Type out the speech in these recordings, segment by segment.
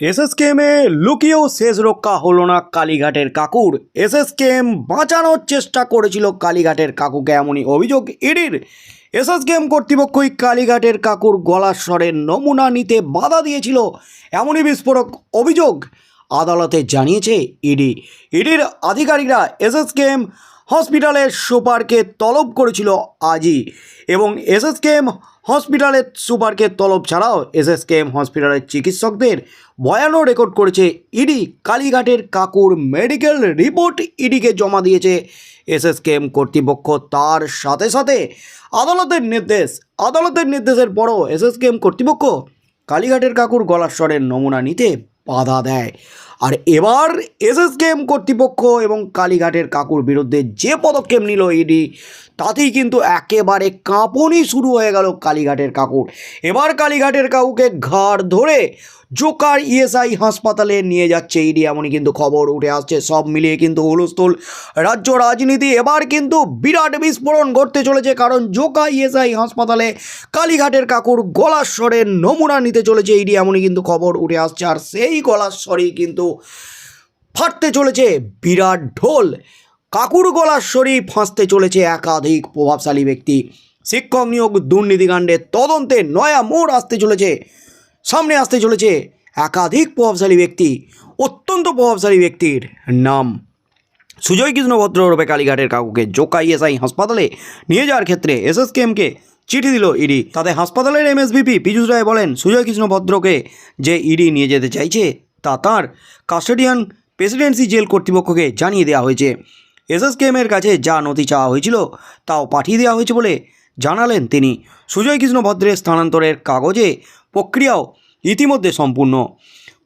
এসএসকেএমে লুকিয়েও শেষ রক্ষা হলো না কালীঘাটের কাকুর। এসএসকেএম বাঁচানোর চেষ্টা করেছিল কালীঘাটের কাকুকে, এমনই অভিযোগ ইডির। এসএসকেএম কর্তৃপক্ষই কালীঘাটের কাকুর গলার স্বরের নমুনা নিতে বাধা দিয়েছিল, এমনই বিস্ফোরক অভিযোগ আদালতে জানিয়েছে ইডি। ইডির আধিকারিকরা এসএসকেএম হসপিটালের সুপারকে তলব করেছিল আজই এবং এসএসকেএম হসপিটালের সুপারকে তলব ছাড়াও এসএসকেএম হসপিটালের চিকিৎসকদের বয়ানও রেকর্ড করেছে ইডি। কালীঘাটের কাকুর মেডিকেল রিপোর্ট ইডিকে জমা দিয়েছে এসএসকেএম কর্তৃপক্ষ। তার সাথে সাথে আদালতের নির্দেশ, আদালতের নির্দেশের পরও এসএসকেএম কর্তৃপক্ষ কালীঘাটের কাকুর গলার স্বরের নমুনা নিতে বাধা দেয়। আর এবার এসএসকেএম কর্তৃপক্ষ এবং কালীঘাটের কাকুর বিরুদ্ধে যে পদক্ষেপ নিল ইডি তাতেই কিন্তু একেবারে কাঁপনি শুরু হয়ে গেল কালীঘাটের কাকুর। এবার কালীঘাটের কাকুকে ঘাড় ধরে জোকার ইএসআই হাসপাতালে নিয়ে যাচ্ছে ইডি, এমনই কিন্তু খবর উঠে আসছে। সব মিলিয়ে কিন্তু হুলস্থুল। রাজ্য রাজনীতি এবার কিন্তু বিরাট বিস্ফোরণ ঘটতে চলেছে, কারণ জোকা ইএসআই হাসপাতালে কালীঘাটের কাকুর গলার স্বরের নমুনা নিতে চলেছে ইডি, এমনই কিন্তু খবর উঠে আসছে। আর সেই গলার স্বরেই কিন্তু ফাটতে চলেছে বিরাট ঢোল। কাকুর গলার ফাঁসতে চলেছে একাধিক প্রভাবশালী ব্যক্তি। শিক্ষক নিয়োগ দুর্নীতিকাণ্ডের তদন্তে নয়া মোড় আসতে চলেছে। সামনে আসতে চলেছে একাধিক প্রভাবশালী ব্যক্তি, অত্যন্ত প্রভাবশালী ব্যক্তির নাম। সুজয় কৃষ্ণ ভদ্র রূপে কালীঘাটের কাকুকে জোকা ইএসআই হাসপাতালে নিয়ে যাওয়ার ক্ষেত্রে এসএসকেএমকে চিঠি দিল ইডি। তাতে হাসপাতালের এমএসবিপি পীযূষ রায় বলেন, সুজয় কৃষ্ণ ভদ্রকে যে ইডি নিয়ে যেতে চাইছে, তা তাঁর কাস্টোডিয়ান প্রেসিডেন্সি জেল কর্তৃপক্ষকে জানিয়ে দেওয়া হয়েছে। এসএসকেএমের কাছে যা নথি চাওয়া হয়েছিল, তাও পাঠিয়ে দেওয়া হয়েছে বলে জানালেন তিনি। সুজয় কৃষ্ণ ভদ্রের স্থানান্তরের কাগজে প্রক্রিয়াও ইতিমধ্যে সম্পূর্ণ।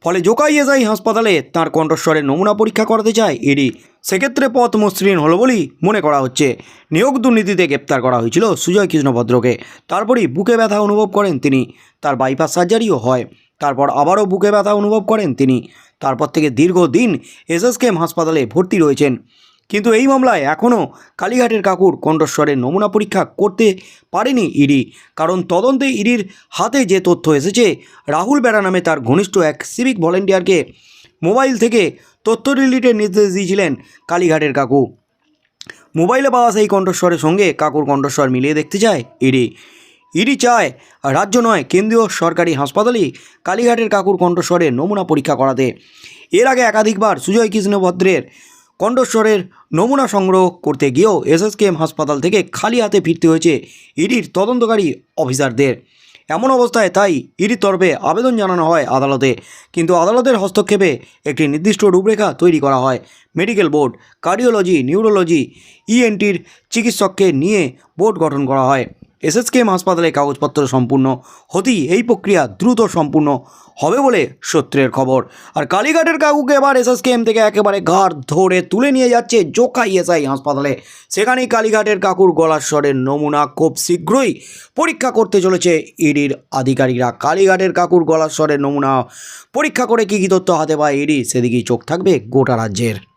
ফলে জোকাই এসআই হাসপাতালে তার কণ্ঠস্বরের নমুনা পরীক্ষা করাতে চায় ইডি সেক্ষেত্রে পথ মসৃণ হলো বলেই মনে করা হচ্ছে। নিয়োগ দুর্নীতিতে গ্রেপ্তার করা হয়েছিল সুজয় কৃষ্ণ ভদ্রকে তারপরই বুকে ব্যথা অনুভব করেন তিনি। তার বাইপাস সার্জারিও হয়। তারপর আবারও বুকে ব্যথা অনুভব করেন তিনি। তারপর থেকে দীর্ঘদিন এসএসকেএম হাসপাতালে ভর্তি রয়েছেন। কিন্তু এই মামলায় এখনও কালীঘাটের কাকুর কণ্ঠস্বরের নমুনা পরীক্ষা করতে পারেনি ইডি। কারণ তদন্তে ইডির হাতে যে তথ্য এসেছে, রাহুল বেড়া নামে তার ঘনিষ্ঠ এক সিভিক ভলেন্টিয়ারকে মোবাইল থেকে তথ্য রিলিটের নির্দেশ দিয়েছিলেন কালীঘাটের কাকু। মোবাইলে পাওয়া সেই কণ্ঠস্বরের সঙ্গে কাকুর কণ্ঠস্বর মিলিয়ে দেখতে চায় ইডি। ইডি চায় রাজ্য নয়, কেন্দ্রীয় সরকারি হাসপাতালই কালীঘাটের কাকুর কণ্ঠস্বরের নমুনা পরীক্ষা করাতে। এর আগে একাধিকবার সুজয় কৃষ্ণ ভদ্রের কণ্ঠস্বরের নমুনা সংগ্রহ করতে গিয়েও এসএসকেএম হাসপাতাল থেকে খালি হাতে ফিরতে হয়েছে ইডির তদন্তকারী অফিসারদের। এমন অবস্থায় তাই ইডির তরফে আবেদন জানানো হয় আদালতে। কিন্তু আদালতের হস্তক্ষেপে একটি নির্দিষ্ট রূপরেখা তৈরি করা হয়। মেডিকেল বোর্ড, কার্ডিওলজি, নিউরোলজি, ইএনটির চিকিৎসককে নিয়ে বোর্ড গঠন করা হয়। এসএসকেএম হাসপাতালে কাগজপত্র সম্পূর্ণ হতেই এই প্রক্রিয়া দ্রুত সম্পূর্ণ হবে বলে সূত্রের খবর। আর কালীঘাটের কাকুকে এবার এসএসকেএম থেকে একেবারে ঘাড় ধরে তুলে নিয়ে যাচ্ছে জোকা ইএসআই হাসপাতালে। সেখানেই কালীঘাটের কাকুর গলার স্বরের নমুনা খুব শীঘ্রই পরীক্ষা করতে চলেছে ইডির আধিকারিকরা। কালীঘাটের কাকুর গলার স্বরের নমুনা পরীক্ষা করে কী কী তথ্য হাতে পায় ইডি, সেদিকেই চোখ থাকবে গোটা রাজ্যের।